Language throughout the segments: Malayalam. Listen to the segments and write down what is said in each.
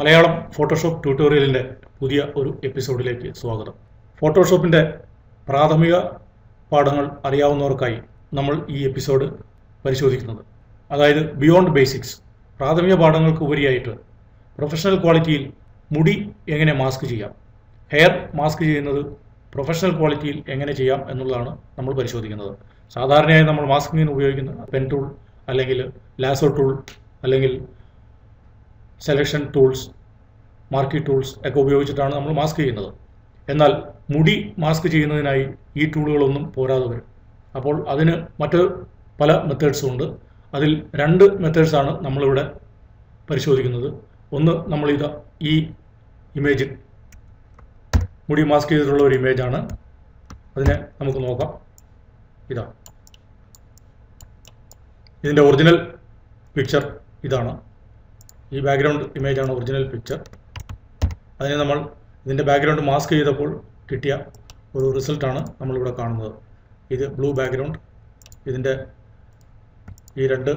മലയാളം ഫോട്ടോഷോപ്പ് ട്യൂട്ടോറിയലിന്റെ പുതിയ ഒരു എപ്പിസോഡിലേക്ക് സ്വാഗതം. ഫോട്ടോഷോപ്പിന്റെ പ്രാഥമിക പാഠങ്ങൾ അറിയാവുന്നവർക്കായി നമ്മൾ ഈ എപ്പിസോഡ് പരിശോധിക്കുന്നത്. അതായത് ബിയോണ്ട് ബേസിക്സ് പ്രാഥമിക പാഠങ്ങൾക്ക് ഉപരിയായിട്ട് പ്രൊഫഷണൽ ക്വാളിറ്റിയിൽ മുടി എങ്ങനെ മാസ്ക് ചെയ്യാം ഹെയർ മാസ്ക് ചെയ്യുന്നത് പ്രൊഫഷണൽ ക്വാളിറ്റിയിൽ എങ്ങനെ ചെയ്യാം എന്നുള്ളതാണ് നമ്മൾ പരിശോധിക്കുന്നത്. സാധാരണയായി നമ്മൾ മാസ്കിങ്ങിന് ഉപയോഗിക്കുന്ന പെൻ ടൂൾ അല്ലെങ്കിൽ ലാസോ ടൂൾ അല്ലെങ്കിൽ സെലക്ഷൻ ടൂൾസ് മാർക്കി ടൂൾസ് ഒക്കെ ഉപയോഗിച്ചിട്ടാണ് നമ്മൾ മാസ്ക് ചെയ്യുന്നത്. എന്നാൽ മുടി മാസ്ക് ചെയ്യുന്നതിനായി ഈ ടൂളുകളൊന്നും പോരാതെ വരും. അപ്പോൾ അതിന് മറ്റ് പല മെത്തേഡ്സും ഉണ്ട്. അതിൽ രണ്ട് മെത്തേഡ്സാണ് നമ്മളിവിടെ പരിശോധിക്കുന്നത്. ഒന്ന് നമ്മളിത് ഈ ഇമേജിൽ മുടി മാസ്ക് ചെയ്തിട്ടുള്ള ഒരു ഇമേജാണ് അതിനെ നമുക്ക് നോക്കാം. ഇതാ. ഇതിന്റെ ഒറിജിനൽ പിക്ചർ ഇതാണ്. ഈ ബാക്ക്ഗ്രൗണ്ട് ഇമേജാണ് ഒറിജിനൽ പിക്ചർ അതിനെ നമ്മൾ ഇതിന്റെ ബാക്ക്ഗ്രൗണ്ട് മാസ്ക് ചെയ്തപ്പോൾ കിട്ടിയ ഒരു റിസൾട്ടാണ് നമ്മളിവിടെ കാണുന്നത്. ഇത് ബ്ലൂ ബാക്ക്ഗ്രൗണ്ട് ഇതിന്റെ ഈ രണ്ട്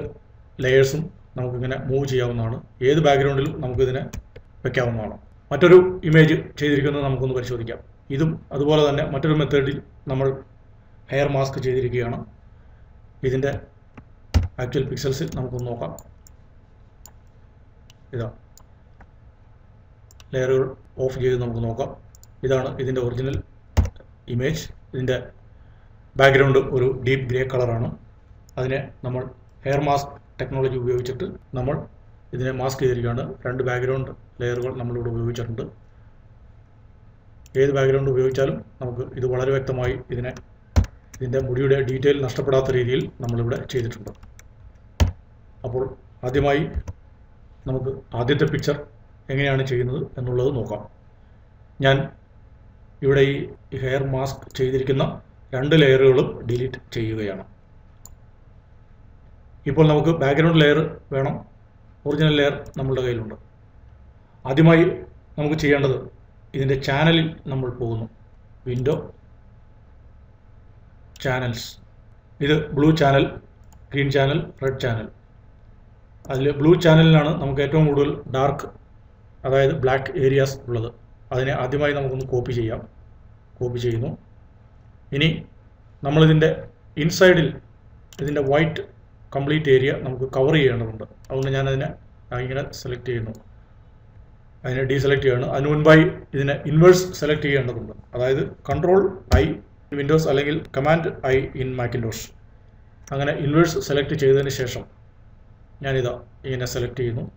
ലെയേഴ്സും നമുക്കിങ്ങനെ മൂവ് ചെയ്യാവുന്നതാണ്. ഏത് ബാക്ക്ഗ്രൗണ്ടിലും നമുക്കിതിനെ വയ്ക്കാവുന്നതാണ് മറ്റൊരു ഇമേജ് ചെയ്തിരിക്കുന്നത് നമുക്കൊന്ന് പരിശോധിക്കാം. ഇതും അതുപോലെ തന്നെ മറ്റൊരു മെത്തേഡിൽ നമ്മൾ ഹെയർ മാസ്ക് ചെയ്തിരിക്കുകയാണ്. ഇതിന്റെ ആക്ച്വൽ പിക്സൽസിൽ നമുക്കൊന്ന് നോക്കാം. ഇതാ. ലെയറുകൾ ഓഫ് ചെയ്ത് നമുക്ക് നോക്കാം. ഇതാണ് ഇതിന്റെ ഒറിജിനൽ ഇമേജ് ഇതിന്റെ ബാക്ക്ഗ്രൗണ്ട് ഒരു ഡീപ്പ് ഗ്രേ കളറാണ് അതിനെ നമ്മൾ ഹെയർ മാസ്ക് ടെക്നോളജി ഉപയോഗിച്ചിട്ട് നമ്മൾ ഇതിനെ മാസ്ക് ചെയ്തിരിക്കുകയാണ്. രണ്ട് ബാക്ക്ഗ്രൗണ്ട് ലെയറുകൾ നമ്മളിവിടെ ഉപയോഗിച്ചിട്ടുണ്ട്. ഏത് ബാക്ക്ഗ്രൗണ്ട് ഉപയോഗിച്ചാലും നമുക്ക് ഇത് വളരെ വ്യക്തമായി ഇതിനെ ഇതിന്റെ മുടിയുടെ ഡീറ്റെയിൽ നഷ്ടപ്പെടാത്ത രീതിയിൽ നമ്മളിവിടെ ചെയ്തിട്ടുണ്ട്. അപ്പോൾ ആദ്യമായി നമുക്ക് ആദ്യത്തെ പിക്ചർ എങ്ങനെയാണ് ചെയ്യുന്നത് എന്നുള്ളത് നോക്കാം. ഞാൻ ഇവിടെ ഈ ഹെയർ മാസ്ക് ചെയ്തിരിക്കുന്ന രണ്ട് ലെയറുകളും ഡിലീറ്റ് ചെയ്യുകയാണ്. ഇപ്പോൾ നമുക്ക് ബാക്ക്ഗ്രൗണ്ട് ലെയർ വേണം. ഒറിജിനൽ ലെയർ നമ്മളുടെ കയ്യിലുണ്ട്. ആദ്യമായി നമുക്ക് ചെയ്യേണ്ടത് ഇതിന്റെ ചാനലിൽ നമ്മൾ പോകുന്നു. വിൻഡോ ചാനൽസ് ഇത് blue channel green channel red channel blue blue ചാനലിലാണ് നമുക്ക് ഏറ്റവും കൂടുതൽ ഡാർക്ക് അതായത് ബ്ലാക്ക് ഏരിയാസ് ഉള്ളത്. അതിനെ ആദ്യമായി നമുക്കൊന്ന് കോപ്പി ചെയ്യാം. കോപ്പി ചെയ്യുന്നു. ഇനി നമ്മളിതിന്റെ ഇൻസൈഡിൽ ഇതിന്റെ വൈറ്റ് കംപ്ലീറ്റ് ഏരിയ നമുക്ക് കവർ ചെയ്യേണ്ടതുണ്ട്. അതുകൊണ്ട് ഞാനതിനെ ഇങ്ങനെ സെലക്ട് ചെയ്യുന്നു. അതിനെ ഡീസെലക്ട് ചെയ്യണം അതിന് മുൻപായി ഇതിനെ ഇൻവേഴ്സ് സെലക്ട് ചെയ്യേണ്ടതുണ്ട്. അതായത് കൺട്രോൾ ഐ വിൻഡോസ് അല്ലെങ്കിൽ കമാൻഡ് ഐ ഇൻ മാക്കിൻഡോസ് അങ്ങനെ ഇൻവേഴ്സ് സെലക്ട് ചെയ്തതിന് ശേഷം ഞാനിതാ ഇങ്ങനെ സെലക്ട് ചെയ്യുന്നു.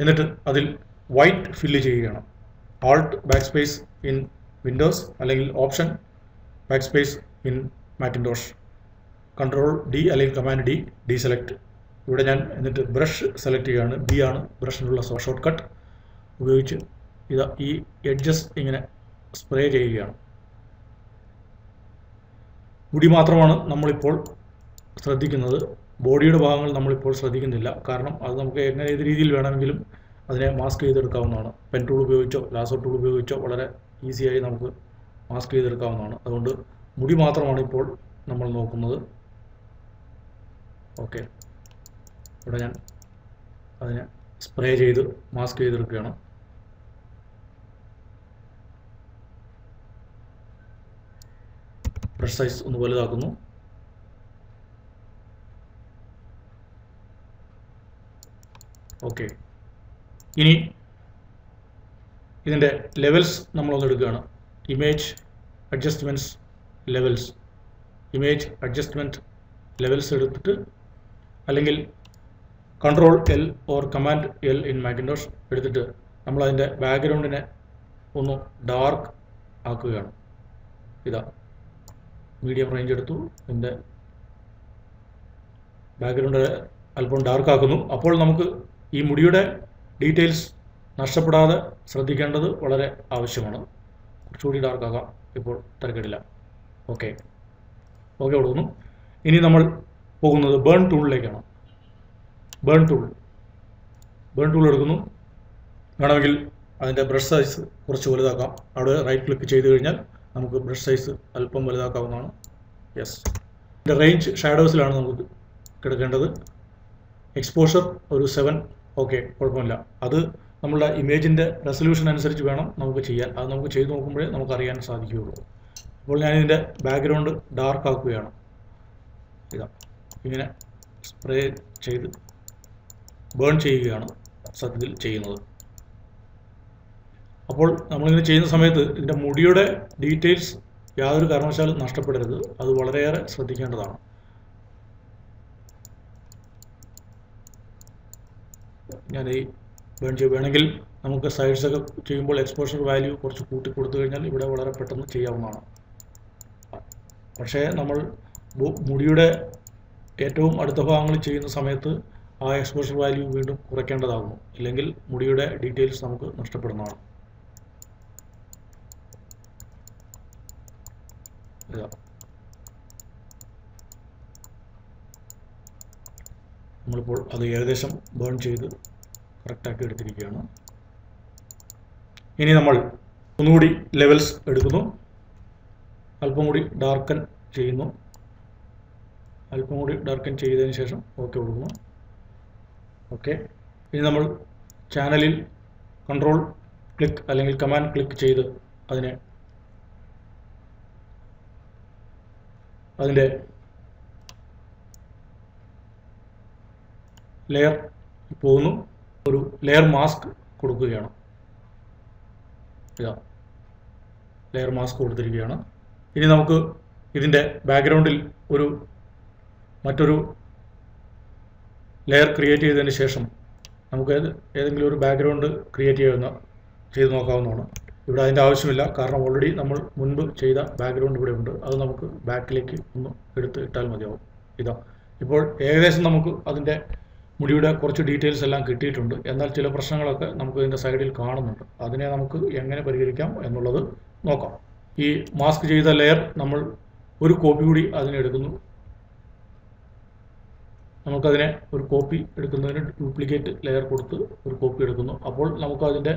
എന്നിട്ട് അതിൽ വൈറ്റ് ഫില്ല് ചെയ്യുകയാണ്. Alt back space in Windows അല്ലെങ്കിൽ option backspace in Macintosh control D അല്ലെങ്കിൽ കമാൻഡ് ഡി ഡി സെലക്ട് ഇവിടെ ഞാൻ എന്നിട്ട് ബ്രഷ് സെലക്ട് ചെയ്യുകയാണ്. ബി ആണ് ബ്രഷിനുള്ള ഷോർട്ട് കട്ട് ഉപയോഗിച്ച് ഇതാ ഈ എഡ്ജസ് ഇങ്ങനെ സ്പ്രേ ചെയ്യുകയാണ്. മുടി മാത്രമാണ് നമ്മളിപ്പോൾ ശ്രദ്ധിക്കുന്നത്. ബോഡിയുടെ ഭാഗങ്ങൾ നമ്മളിപ്പോൾ ശ്രദ്ധിക്കുന്നില്ല. കാരണം അത് നമുക്ക് എങ്ങനെ ഏത് രീതിയിൽ വേണമെങ്കിലും അതിനെ മാസ്ക് ചെയ്തെടുക്കാവുന്നതാണ്. പെൻ ടൂൾ ഉപയോഗിച്ചോ ലാസോ ടൂൾ ഉപയോഗിച്ചോ വളരെ ഈസിയായി നമുക്ക് മാസ്ക് ചെയ്തെടുക്കാവുന്നതാണ്. അതുകൊണ്ട് മുടി മാത്രമാണ് ഇപ്പോൾ നമ്മൾ നോക്കുന്നത്. ഓക്കെ. ഇവിടെ ഞാൻ അതിനെ സ്പ്രേ ചെയ്ത് മാസ്ക് ചെയ്തെടുക്കുകയാണ്. ബ്രഷ് സൈസ് ഒന്ന് വലുതാക്കുന്നു ഓക്കെ ഇനി ഇതിന്റെ ലെവൽസ് നമ്മളൊന്ന് എടുക്കുകയാണ്. Image adjustments levels image adjustment levels എടുത്തിട്ട് അല്ലെങ്കിൽ control L or command L in Macintosh എടുത്തിട്ട് നമ്മളതിന്റെ ബാക്ക്ഗ്രൗണ്ടിനെ ഒന്ന് ഡാർക്ക് ആക്കുകയാണ്. ഇതാ. മീഡിയം റേഞ്ച് എടുത്തു. എന്റെ ബാക്ക്ഗ്രൗണ്ട് അല്പം ഡാർക്ക് ആക്കുന്നു. അപ്പോൾ നമുക്ക് ഈ മുടിയുടെ ഡീറ്റെയിൽസ് നഷ്ടപ്പെടാതെ ശ്രദ്ധിക്കേണ്ടത് വളരെ ആവശ്യമാണ്. കുറച്ചുകൂടി ഡാർക്ക് ആക്കാം ഇപ്പോൾ തിരക്കിടില്ല. ഓക്കെ ഓക്കെ കൊടുക്കുന്നു. ഇനി നമ്മൾ പോകുന്നത് ബേൺ ടൂളിലേക്കാണ് ബേൺ ടൂൾ ബേൺ ടൂൾ എടുക്കുന്നു. വേണമെങ്കിൽ അതിന്റെ ബ്രഷ് സൈസ് കുറച്ച് വലുതാക്കാം. അവിടെ റൈറ്റ് ക്ലിക്ക് ചെയ്ത് കഴിഞ്ഞാൽ നമുക്ക് ബ്രഷ് സൈസ് അല്പം വലുതാക്കാവുന്നതാണ്. യെസ് ഇതിന്റെ റേഞ്ച് ഷാഡോസിലാണ് നമുക്ക് കിടക്കേണ്ടത്. എക്സ്പോഷർ ഒരു സെവൻ ഓക്കെ കുഴപ്പമില്ല. അത് നമ്മളുടെ ഇമേജിന്റെ റെസൊല്യൂഷൻ അനുസരിച്ച് വേണം നമുക്ക് ചെയ്യാൻ. അത് നമുക്ക് ചെയ്ത് നോക്കുമ്പോഴേ നമുക്ക് അറിയാൻ സാധിക്കുകയുള്ളൂ. അപ്പോൾ ഞാനിതിന്റെ ബാക്ക്ഗ്രൗണ്ട് ഡാർക്ക് ആക്കുകയാണ്. ഇതാ. ഇങ്ങനെ സ്പ്രേ ചെയ്ത് ബേൺ ചെയ്യുകയാണ് സത്യത്തിൽ ചെയ്യുന്നത്. അപ്പോൾ നമ്മളിങ്ങനെ ചെയ്യുന്ന സമയത്ത് ഇതിന്റെ മുടിയുടെ ഡീറ്റെയിൽസ് യാതൊരു കാരണവശാലും നഷ്ടപ്പെടരുത്. അത് വളരെയേറെ ശ്രദ്ധിക്കേണ്ടതാണ്. ഞാൻ ഈ ബേൺ ചെയ്യും വേണമെങ്കിൽ നമുക്ക് സൈഡ്സ് ഒക്കെ ചെയ്യുമ്പോൾ എക്സ്പോഷർ വാല്യൂ കുറച്ച് കൂട്ടി കൊടുത്തു കഴിഞ്ഞാൽ ഇവിടെ വളരെ പെട്ടെന്ന് ചെയ്യാവുന്നതാണ്. പക്ഷേ നമ്മൾ മുടിയുടെ ഏറ്റവും അടുത്ത ഭാഗങ്ങൾ ചെയ്യുന്ന സമയത്ത് ആ എക്സ്പോഷർ വാല്യൂ വീണ്ടും കുറയ്ക്കേണ്ടതാകുന്നു. ഇല്ലെങ്കിൽ മുടിയുടെ ഡീറ്റെയിൽസ് നമുക്ക് നഷ്ടപ്പെടുന്നതാണ്. ഇതാ നമ്മളിപ്പോൾ അത് ഏകദേശം ബേൺ ചെയ്ത് കറക്റ്റാക്കി എടുത്തിരിക്കുകയാണ്. ഇനി നമ്മൾ ഒന്നുകൂടി ലെവൽസ് എടുക്കുന്നു. അല്പം കൂടി ഡാർക്കൻ ചെയ്യുന്നു. അല്പം കൂടി ഡാർക്കൻ ചെയ്തതിന് ശേഷം ഓക്കെ കൊടുക്കുന്നു. ഓക്കെ ഇനി നമ്മൾ ചാനലിൽ കൺട്രോൾ ക്ലിക്ക് അല്ലെങ്കിൽ കമാൻഡ് ക്ലിക്ക് ചെയ്ത് അതിനെ അതിന്റെ ലെയർ പോകുന്നു. ഒരു ലെയർ മാസ്ക് കൊടുക്കുകയാണ്. ലെയർ മാസ്ക് കൊടുത്തിരിക്കുകയാണ്. ഇനി നമുക്ക് ഇതിന്റെ ബാക്ക്ഗ്രൗണ്ടിൽ ഒരു മറ്റൊരു ലെയർ ക്രിയേറ്റ് ചെയ്തതിന് ശേഷം നമുക്ക് ഏത് ഏതെങ്കിലും ഒരു ബാക്ക്ഗ്രൗണ്ട് ക്രിയേറ്റ് ചെയ്യുന്ന ചെയ്ത് നോക്കാവുന്നതാണ്. ഇവിടെ അതിന്റെ ആവശ്യമില്ല. കാരണം ഓൾറെഡി നമ്മൾ മുൻപ് ചെയ്ത ബാക്ക്ഗ്രൗണ്ട് ഇവിടെ ഉണ്ട്. അത് നമുക്ക് ബാക്കിലേക്ക് ഒന്ന് എടുത്ത് ഇട്ടാൽ മതിയാവും. ഇതാ. ഇപ്പോൾ ഏകദേശം നമുക്ക് അതിന്റെ മുടിയുടെ കുറച്ച് ഡീറ്റെയിൽസ് എല്ലാം കിട്ടിയിട്ടുണ്ട്. എന്നാൽ ചില പ്രശ്നങ്ങളൊക്കെ നമുക്ക് ഇതിന്റെ സൈഡിൽ കാണുന്നുണ്ട്. അതിനെ നമുക്ക് എങ്ങനെ പരിഹരിക്കാം എന്നുള്ളത് നോക്കാം. ഈ മാസ്ക് ചെയ്ത ലെയർ നമ്മൾ ഒരു കോപ്പി കൂടി അതിനെടുക്കുന്നു. നമുക്കതിനെ ഒരു കോപ്പി എടുക്കുന്നതിന് ഡ്യൂപ്ലിക്കേറ്റ് ലെയർ കൊടുത്ത് ഒരു കോപ്പി എടുക്കുന്നു. അപ്പോൾ നമുക്ക് അതിന്റെ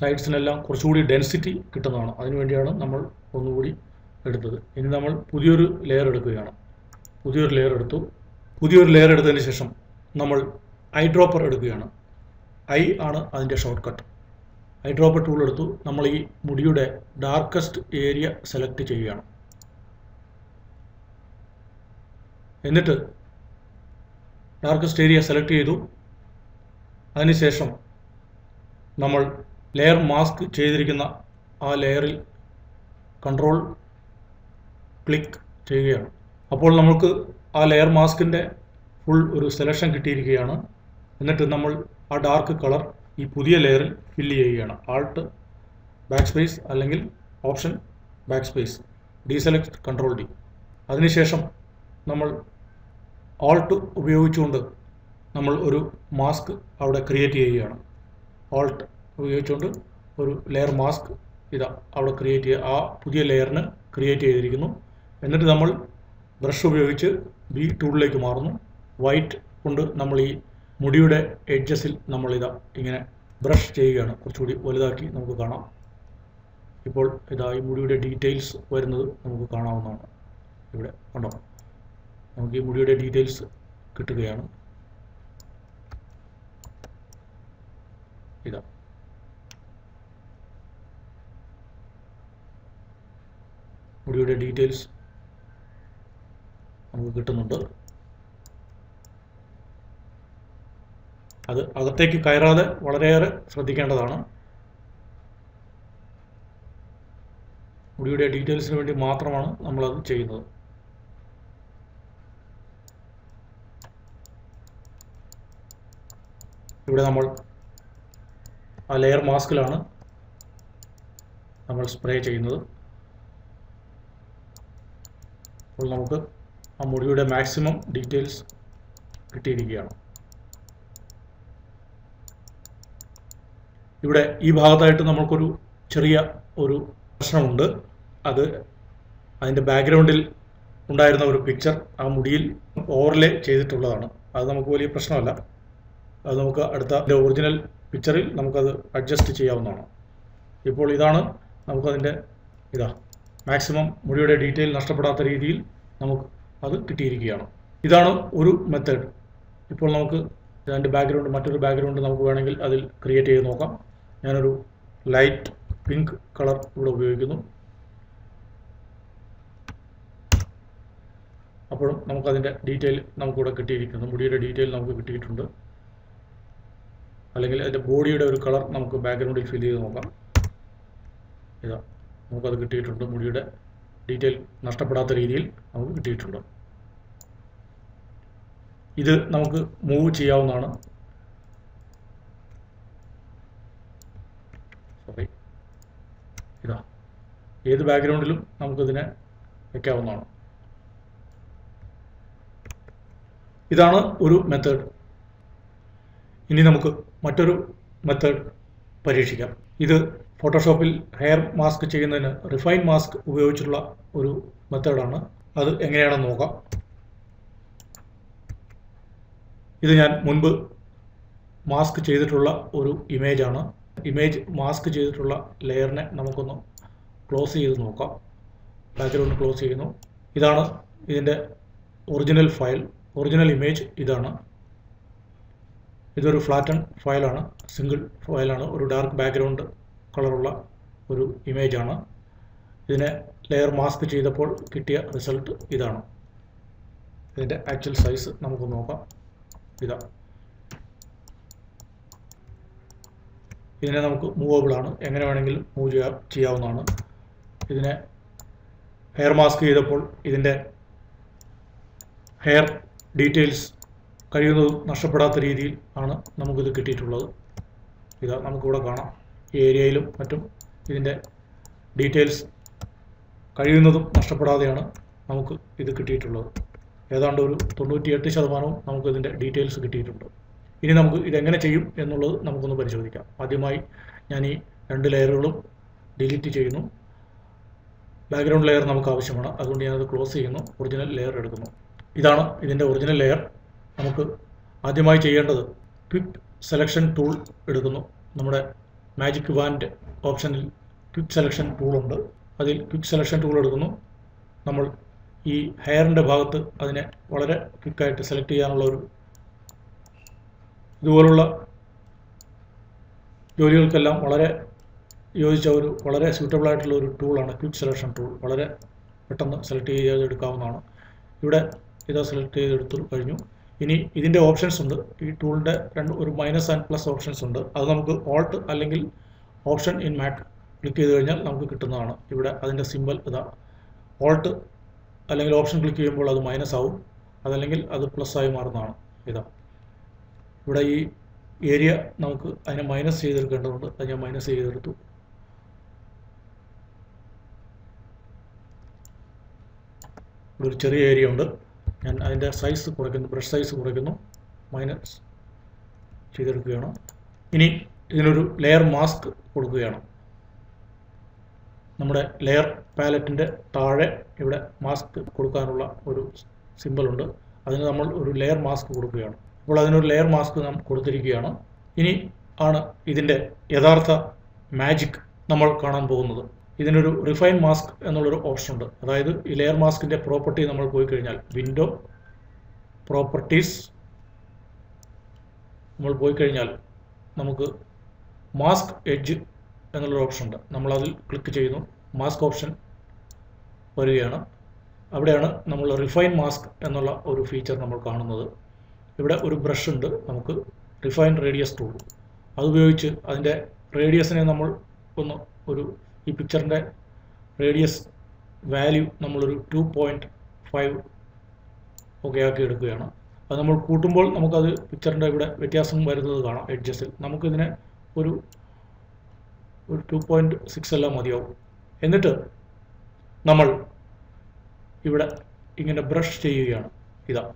സൈഡ്സിനെല്ലാം കുറച്ചുകൂടി ഡെൻസിറ്റി കിട്ടുന്നതാണ്. അതിനുവേണ്ടിയാണ് നമ്മൾ ഒന്നുകൂടി എടുത്തത്. ഇനി നമ്മൾ പുതിയൊരു ലെയർ എടുക്കുകയാണ്. പുതിയൊരു ലെയർ എടുത്തു. പുതിയൊരു ലെയർ എടുത്തതിന് ശേഷം നമ്മൾ ഐ ഡ്രോപ്പർ എടുക്കുകയാണ്. ഐ ആണ് അതിന്റെ short cut I dropper tool എടുത്തു. നമ്മൾ ഈ മുടിയുടെ ഡാർക്കസ്റ്റ് ഏരിയ സെലക്ട് ചെയ്യുകയാണ്. എന്നിട്ട് ഡാർക്കസ്റ്റ് ഏരിയ സെലക്ട് ചെയ്തു? അതിനുശേഷം നമ്മൾ ലെയർ മാസ്ക് ചെയ്തിരിക്കുന്ന ആ ലെയറിൽ കൺട്രോൾ ക്ലിക്ക് ചെയ്യുകയാണ്. അപ്പോൾ നമുക്ക് ആ ലെയർ മാസ്കിന്റെ ഫുൾ ഒരു സെലക്ഷൻ കിട്ടിയിരിക്കുകയാണ്. എന്നിട്ട് നമ്മൾ ആ ഡാർക്ക് കളർ ഈ പുതിയ ലെയറിൽ ഫില്ല് ചെയ്യുകയാണ്. ആൾട്ട് ബാക്ക് സ്പേസ് അല്ലെങ്കിൽ option backspace deselect control D അതിനുശേഷം നമ്മൾ ഓൾട്ട് ഉപയോഗിച്ചുകൊണ്ട് നമ്മൾ ഒരു മാസ്ക് അവിടെ ക്രിയേറ്റ് ചെയ്യുകയാണ്. ഓൾട്ട് ഉപയോഗിച്ചുകൊണ്ട് ഒരു ലെയർ മാസ്ക് ഇതാ അവിടെ ക്രിയേറ്റ് ചെയ്യുക. ആ പുതിയ ലെയറിന് ക്രിയേറ്റ് ചെയ്തിരിക്കുന്നു. എന്നിട്ട് നമ്മൾ ബ്രഷ് ഉപയോഗിച്ച് ബി ടൂളിലേക്ക് മാറുന്നു. വൈറ്റ് കൊണ്ട് നമ്മൾ ഈ മുടിയുടെ എഡ്ജസിൽ നമ്മൾ ഇതാ ഇങ്ങനെ ബ്രഷ് ചെയ്യുകയാണ്. കുറച്ചുകൂടി വലുതാക്കി നമുക്ക് കാണാം. ഇപ്പോൾ ഇതാ ഈ മുടിയുടെ ഡീറ്റെയിൽസ് വരുന്നത് നമുക്ക് കാണാവുന്നതാണ്. ഇവിടെ കണ്ടോ? നമുക്ക് ഈ മുടിയുടെ ഡീറ്റെയിൽസ് കിട്ടുകയാണ്. ഇതാ. മുടിയുടെ ഡീറ്റെയിൽസ് നമുക്ക് കിട്ടുന്നുണ്ട്. അത് അകത്തേക്ക് കയറാതെ വളരെയേറെ ശ്രദ്ധിക്കേണ്ടതാണ്. മുടിയുടെ ഡീറ്റെയിൽസിന് വേണ്ടി മാത്രമാണ് നമ്മളത് ചെയ്യുന്നത്. ഇവിടെ നമ്മൾ ആ ലെയർ മാസ്കിലാണ് നമ്മൾ സ്പ്രേ ചെയ്യുന്നത്. അപ്പോൾ നമുക്ക് ആ മുടിയുടെ മാക്സിമം ഡീറ്റെയിൽസ് കിട്ടിയിരിക്കുകയാണ്. ഇവിടെ ഈ ഭാഗത്തായിട്ട് നമുക്കൊരു ചെറിയ ഒരു പ്രശ്നമുണ്ട്. അത് അതിന്റെ ബാക്ക്ഗ്രൗണ്ടിൽ ഉണ്ടായിരുന്ന ഒരു പിക്ചർ ആ മുടിയിൽ ഓവർലേ ചെയ്തിട്ടുള്ളതാണ്. അത് നമുക്ക് വലിയ പ്രശ്നമല്ല. അത് നമുക്ക് അടുത്ത ഒറിജിനൽ പിക്ചറിൽ നമുക്കത് അഡ്ജസ്റ്റ് ചെയ്യാവുന്നതാണ്. ഇപ്പോൾ ഇതാണ് നമുക്കതിന്റെ ഇതാ മാക്സിമം മുടിയുടെ ഡീറ്റെയിൽ നഷ്ടപ്പെടാത്ത രീതിയിൽ നമുക്ക് അത് കിട്ടിയിരിക്കുകയാണ്. ഇതാണ് ഒരു മെത്തേഡ് ഇപ്പോൾ നമുക്ക് രണ്ട് ബാക്ക്ഗ്രൗണ്ട് മറ്റൊരു ബാക്ക്ഗ്രൗണ്ട് നമുക്ക് വേണമെങ്കിൽ അതിൽ ക്രിയേറ്റ് ചെയ്ത് നോക്കാം. ഞാനൊരു ലൈറ്റ് പിങ്ക് കളർ ഇവിടെ ഉപയോഗിക്കുന്നു. അപ്പോഴും നമുക്കതിന്റെ ഡീറ്റെയിൽ നമുക്കിവിടെ കിട്ടിയിരിക്കുന്നു. മുടിയുടെ ഡീറ്റെയിൽ നമുക്ക് കിട്ടിയിട്ടുണ്ട്. അല്ലെങ്കിൽ അതിന്റെ ബോഡിയുടെ ഒരു കളർ നമുക്ക് ബാക്ക്ഗ്രൗണ്ടിൽ ഫിൽ ചെയ്ത് നോക്കാം. ഇതാ നമുക്കത് കിട്ടിയിട്ടുണ്ട്. മുടിയുടെ ഡീറ്റെയിൽ നഷ്ടപ്പെടാത്ത രീതിയിൽ നമുക്ക് കിട്ടിയിട്ടുണ്ട്. ഇത് നമുക്ക് മൂവ് ചെയ്യാവുന്നതാണ്. സോറി ഇതാ ഏത് ബാക്ക്ഗ്രൗണ്ടിലും നമുക്കിതിനെ വയ്ക്കാവുന്നതാണ് ഇതാണ് ഒരു മെത്തേഡ് ഇനി നമുക്ക് മറ്റൊരു മെത്തേഡ് പരീക്ഷിക്കാം. ഇത് ഫോട്ടോഷോപ്പിൽ ഹെയർ മാസ്ക് ചെയ്യുന്നതിന് റിഫൈൻ മാസ്ക് ഉപയോഗിച്ചുള്ള ഒരു മെത്തേഡാണ് അത് എങ്ങനെയാണെന്ന് നോക്കാം. ഇത് ഞാൻ മുൻപ് മാസ്ക് ചെയ്തിട്ടുള്ള ഒരു ഇമേജാണ് ഇമേജ് മാസ്ക് ചെയ്തിട്ടുള്ള ലെയറിനെ നമുക്കൊന്ന് ക്ലോസ് ചെയ്ത് നോക്കാം. ബാക്ക്ഗ്രൗണ്ട് ക്ലോസ് ചെയ്യുന്നു. ഇതാണ് ഇതിന്റെ ഒറിജിനൽ ഫയൽ ഒറിജിനൽ ഇമേജ് ഇതാണ്. ഇതൊരു ഫ്ലാറ്റൺ ഫയലാണ് സിംഗിൾ ഫയലാണ് ഒരു ഡാർക്ക് ബാക്ക്ഗ്രൗണ്ട് കളറുള്ള ഒരു ഇമേജാണ് ഇതിനെ ലെയർ മാസ്ക് ചെയ്തപ്പോൾ കിട്ടിയ റിസൾട്ട് ഇതാണ്. ഇതിന്റെ ആക്ച്വൽ സൈസ് നമുക്ക് നോക്കാം. ഇതാ. ഇതിനെ നമുക്ക് മൂവബിൾ ആണ്. എങ്ങനെ വേണമെങ്കിലും മൂവ് ചെയ്യാ ചെയ്യാവുന്നതാണ്. ഇതിനെ ഹെയർ മാസ്ക് ചെയ്തപ്പോൾ ഇതിന്റെ ഹെയർ ഡീറ്റെയിൽസ് കഴിയുന്നതും നഷ്ടപ്പെടാത്ത രീതിയിൽ ആണ് നമുക്കിത് കിട്ടിയിട്ടുള്ളത്. ഇത് നമുക്കിവിടെ കാണാം. ഈ ഏരിയയിലും മറ്റും ഇതിന്റെ ഡീറ്റെയിൽസ് കഴിയുന്നതും നഷ്ടപ്പെടാതെയാണ് നമുക്ക് ഇത് കിട്ടിയിട്ടുള്ളത്. ഏതാണ്ട് ഒരു തൊണ്ണൂറ്റിയെട്ട് ശതമാനവും നമുക്ക് ഇതിന്റെ ഡീറ്റെയിൽസ് കിട്ടിയിട്ടുണ്ട്. ഇനി നമുക്ക് ഇതെങ്ങനെ ചെയ്യും എന്നുള്ളത് നമുക്കൊന്ന് പരിശോധിക്കാം. ആദ്യമായി ഞാൻ ഈ രണ്ട് ലെയറുകളും ഡിലീറ്റ് ചെയ്യുന്നു. ബാക്ക്ഗ്രൗണ്ട് ലെയർ നമുക്ക് ആവശ്യമാണ്. അതുകൊണ്ട് ഞാനത് ക്ലോസ് ചെയ്യുന്നു. ഒറിജിനൽ ലെയർ എടുക്കുന്നു. ഇതാണ് ഇതിന്റെ ഒറിജിനൽ ലെയർ. നമുക്ക് ആദ്യമായി ചെയ്യേണ്ടത് ക്വിക്ക് സെലക്ഷൻ ടൂൾ എടുക്കുന്നു. നമ്മുടെ മാജിക് വാൻഡ് ഓപ്ഷനിൽ ക്വിക്ക് സെലക്ഷൻ ടൂൾ ഉണ്ട്. അതിൽ ക്വിക്ക് സെലക്ഷൻ ടൂൾ എടുക്കുന്നു. നമ്മൾ ഈ ഹെയറിന്റെ ഭാഗത്ത് അതിനെ വളരെ ക്വിക്കായിട്ട് സെലക്ട് ചെയ്യാനുള്ള ഒരു ഇതുപോലുള്ള ജോലികൾക്കെല്ലാം വളരെ യോജിച്ച ഒരു വളരെ സ്യൂട്ടബിൾ ആയിട്ടുള്ള ഒരു ടൂളാണ് ക്വിക്ക് സെലക്ഷൻ ടൂൾ വളരെ പെട്ടെന്ന് സെലക്ട് ചെയ്തെടുക്കാവുന്നതാണ് ഇവിടെ ഇത് സെലക്ട് ചെയ്തെടുത്തു കഴിഞ്ഞു. ഇനി ഇതിന്റെ ഓപ്ഷൻസ് ഉണ്ട്. ഈ ടൂളിന്റെ രണ്ട് ഒരു മൈനസ് ആൻഡ് പ്ലസ് ഓപ്ഷൻസ് ഉണ്ട്. അത് നമുക്ക് ഓൾട്ട് അല്ലെങ്കിൽ ഓപ്ഷൻ ഇൻ മാക് ക്ലിക്ക് ചെയ്ത് കഴിഞ്ഞാൽ നമുക്ക് കിട്ടുന്നതാണ്. ഇവിടെ അതിന്റെ സിമ്പൽ ഇതാ. ഓൾട്ട് അല്ലെങ്കിൽ ഓപ്ഷൻ ക്ലിക്ക് ചെയ്യുമ്പോൾ അത് മൈനസ് ആവും. അതല്ലെങ്കിൽ അത് പ്ലസ് ആയി മാറുന്നതാണ്. ഇതാ. ഇവിടെ ഈ ഏരിയ നമുക്ക് അതിനെ മൈനസ് ചെയ്തെടുക്കേണ്ടതുണ്ട്. അത് ഞാൻ മൈനസ് ചെയ്തെടുത്തു. ഒരു ചെറിയ ഏരിയ ഉണ്ട്. ഞാൻ അതിന്റെ സൈസ് കുറയ്ക്കുന്നു ബ്രഷ് സൈസ് കുറയ്ക്കുന്നു. മൈനസ് ചെയ്തെടുക്കുകയാണ്. ഇനി ഇതിനൊരു ലെയർ മാസ്ക് കൊടുക്കുകയാണ്. നമ്മുടെ ലെയർ പാലറ്റിന്റെ താഴെ ഇവിടെ മാസ്ക് കൊടുക്കാനുള്ള ഒരു സിമ്പിളുണ്ട് അതിന് നമ്മൾ ഒരു ലെയർ മാസ്ക് കൊടുക്കുകയാണ്. അപ്പോൾ അതിനൊരു ലെയർ മാസ്ക് നാം കൊടുത്തിരിക്കുകയാണ്. ഇനി ആണ് ഇതിന്റെ യഥാർത്ഥ മാജിക് നമ്മൾ കാണാൻ പോകുന്നത്. ഇതിനൊരു റിഫൈൻ മാസ്ക് എന്നുള്ളൊരു ഓപ്ഷൻ ഉണ്ട്. അതായത് ഈ ലെയർ മാസ്കിന്റെ പ്രോപ്പർട്ടി നമ്മൾ പോയി കഴിഞ്ഞാൽ വിൻഡോ പ്രോപ്പർട്ടീസ് നമ്മൾ പോയി കഴിഞ്ഞാൽ നമുക്ക് മാസ്ക് എഡ്ജ് എന്നുള്ളൊരു ഓപ്ഷൻ ഉണ്ട്. നമ്മൾ അതിൽ ക്ലിക്ക് ചെയ്യുന്നു. മാസ്ക് ഓപ്ഷൻ വരികയാണ്. അവിടെയാണ് നമ്മൾ റിഫൈൻ മാസ്ക് എന്നുള്ള ഒരു ഫീച്ചർ നമ്മൾ കാണുന്നത്. ഇവിടെ ഒരു ബ്രഷ് ഉണ്ട്. നമുക്ക് റിഫൈൻ റേഡിയസ് ടൂൾ അതുപയോഗിച്ച് അതിന്റെ റേഡിയസിനെ നമ്മൾ ഒന്ന് ഒരു ഈ പിക്ചറിന്റെ റേഡിയസ് വാല്യൂ നമ്മളൊരു ടു പോയിന്റ് ഫൈവ് ഒക്കെ ആക്കി എടുക്കുകയാണ്. അത് നമ്മൾ കൂട്ടുമ്പോൾ നമുക്കത് പിക്ചറിന്റെ ഇവിടെ വ്യത്യാസം വരുന്നത് കാണാം എഡ്ജസിൽ നമുക്കിതിനെ ഒരു ഒരു ടു പോയിന്റ് സിക്സ് എല്ലാം മതിയാവും. എന്നിട്ട് നമ്മൾ ഇവിടെ ഇങ്ങനെ ബ്രഷ് ചെയ്യുകയാണ്. ഇതാ.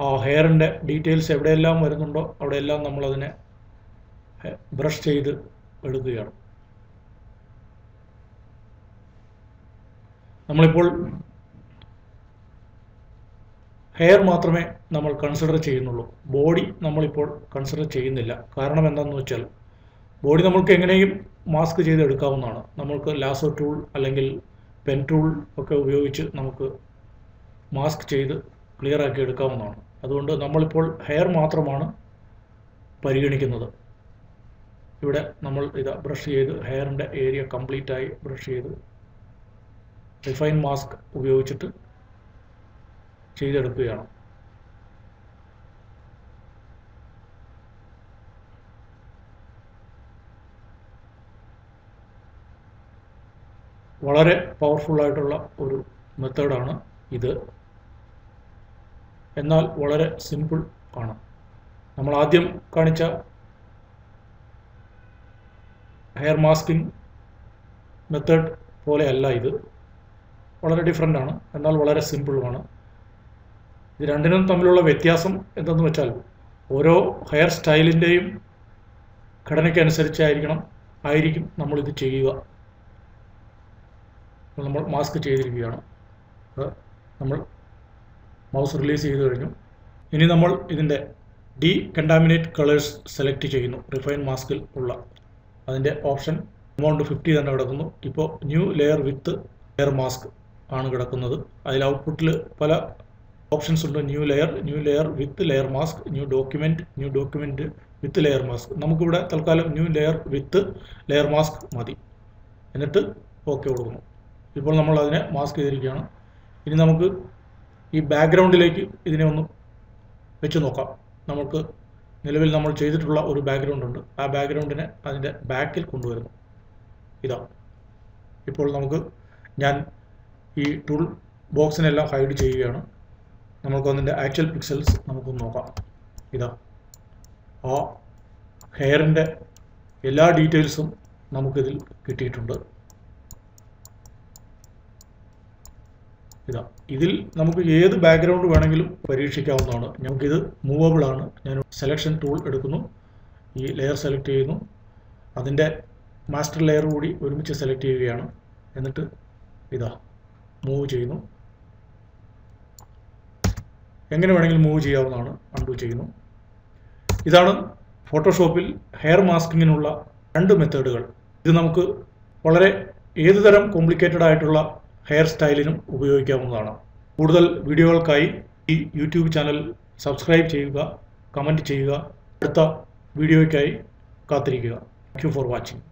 ആ ഹെയറിന്റെ ഡീറ്റെയിൽസ് എവിടെയെല്ലാം വരുന്നുണ്ടോ അവിടെയെല്ലാം നമ്മളതിനെ ബ്രഷ് ചെയ്ത് എടുക്കുകയാണ്. നമ്മളിപ്പോൾ ഹെയർ മാത്രമേ നമ്മൾ കൺസിഡർ ചെയ്യുന്നുള്ളൂ. ബോഡി നമ്മളിപ്പോൾ കൺസിഡർ ചെയ്യുന്നില്ല. കാരണം എന്താണെന്ന് വെച്ചാൽ ബോഡി നമ്മൾക്ക് എങ്ങനെയും മാസ്ക് ചെയ്ത് എടുക്കാവുന്നതാണ്. നമ്മൾക്ക് ലാസോ ടൂൾ അല്ലെങ്കിൽ പെൻ ടൂൾ ഒക്കെ ഉപയോഗിച്ച് നമുക്ക് മാസ്ക് ചെയ്ത് ക്ലിയർ ആക്കി എടുക്കാവുന്നതാണ്. അതുകൊണ്ട് നമ്മളിപ്പോൾ ഹെയർ മാത്രമാണ് പരിഗണിക്കുന്നത്. ഇവിടെ നമ്മൾ ഇത് ബ്രഷ് ചെയ്ത് ഹെയറിന്റെ ഏരിയ കംപ്ലീറ്റ് ആയി ബ്രഷ് ചെയ്ത് റിഫൈൻ മാസ്ക് ഉപയോഗിച്ചിട്ട് ചെയ്തെടുക്കുകയാണ്. വളരെ പവർഫുള്ളായിട്ടുള്ള ഒരു മെത്തേഡാണ് ഇത്. എന്നാൽ വളരെ സിമ്പിൾ ആണ്. നമ്മൾ ആദ്യം കാണിച്ച ഹെയർ മാസ്കിംഗ് മെത്തേഡ് പോലെയല്ല ഇത്. വളരെ ഡിഫറെന്റ് ആണ്. എന്നാൽ വളരെ സിമ്പിളുമാണ് ഇത് രണ്ടിനും തമ്മിലുള്ള വ്യത്യാസം എന്തെന്ന് വെച്ചാൽ ഓരോ ഹെയർ സ്റ്റൈലിന്റെയും ഘടനയ്ക്കനുസരിച്ചായിരിക്കണം ആയിരിക്കും നമ്മളിത് ചെയ്യുക. നമ്മൾ മാസ്ക് ചെയ്തിരിക്കുകയാണ്. നമ്മൾ മൗസ് റിലീസ് ചെയ്ത് കഴിഞ്ഞു. ഇനി നമ്മൾ ഇതിന്റെ ഡി കണ്ടാമിനേറ്റ് കളേഴ്സ് സെലക്ട് ചെയ്യുന്നു റിഫൈൻ മാസ്കിൽ ഉള്ള അതിന്റെ ഓപ്ഷൻ എമൗണ്ട് ഫിഫ്റ്റി തന്നെ കിടക്കുന്നു. ഇപ്പോൾ new layer with layer mask ആണ് കിടക്കുന്നത്. അതിൽ ഔട്ട്പുട്ടിൽ പല ഓപ്ഷൻസ് ഉണ്ട്. New layer new layer with layer mask new document new document with layer mask നമുക്കിവിടെ തൽക്കാലം new layer with layer mask മതി. എന്നിട്ട് ഓക്കെ കൊടുക്കുന്നു. ഇപ്പോൾ നമ്മൾ അതിനെ മാസ്ക് ചെയ്തിരിക്കുകയാണ്. ഇനി നമുക്ക് ഈ ബാക്ക്ഗ്രൗണ്ടിലേക്ക് ഇതിനെ ഒന്ന് വെച്ച് നോക്കാം. നമുക്ക് നിലവിൽ നമ്മൾ ചെയ്തിട്ടുള്ള ഒരു ബാക്ക്ഗ്രൗണ്ട് ഉണ്ട്. ആ ബാക്ക്ഗ്രൗണ്ടിനെ അതിന്റെ ബാക്കിൽ കൊണ്ടുവരുന്നു. ഇതാ. ഇപ്പോൾ നമുക്ക് ഞാൻ ഈ ടൂൾ ബോക്സിനെല്ലാം ഹൈഡ് ചെയ്യുകയാണ്. നമുക്ക് അതിന്റെ ആക്ച്വൽ പിക്സൽസ് നമുക്കൊന്ന് നോക്കാം. ഇതാ. ആ ഹെയറിന്റെ എല്ലാ ഡീറ്റെയിൽസും നമുക്കിതിൽ കിട്ടിയിട്ടുണ്ട്. ഇതാ ഇതിൽ നമുക്ക് ഏത് ബാക്ക്ഗ്രൗണ്ട് വേണമെങ്കിലും പരീക്ഷിക്കാവുന്നതാണ്. ഞങ്ങൾക്കിത് മൂവബിൾ ആണ്. ഞാൻ സെലക്ഷൻ ടൂൾ എടുക്കുന്നു. ഈ ലെയർ സെലക്ട് ചെയ്യുന്നു. അതിന്റെ മാസ്റ്റർ ലെയർ കൂടി ഒരുമിച്ച് സെലക്ട് ചെയ്യുകയാണ്. എന്നിട്ട് ഇതാ മൂവ് ചെയ്യുന്നു. എങ്ങനെ വേണമെങ്കിലും മൂവ് ചെയ്യാവുന്നതാണ്. അൺഡു ചെയ്യുന്നു. ഇതാണ് ഫോട്ടോഷോപ്പിൽ ഹെയർ മാസ്കിങ്ങിനുള്ള രണ്ട് മെത്തേഡുകൾ ഇത് നമുക്ക് വളരെ ഏതുതരം കോംപ്ലിക്കേറ്റഡ് ആയിട്ടുള്ള ഹെയർ സ്റ്റൈലിനും ഉപയോഗിക്കാവുന്നതാണ്. കൂടുതൽ വീഡിയോകൾക്കായി ഈ യൂട്യൂബ് ചാനൽ സബ്സ്ക്രൈബ് ചെയ്യുക കമന്റ് ചെയ്യുക. അടുത്ത വീഡിയോയ്ക്കായി കാത്തിരിക്കുക. Thank for watching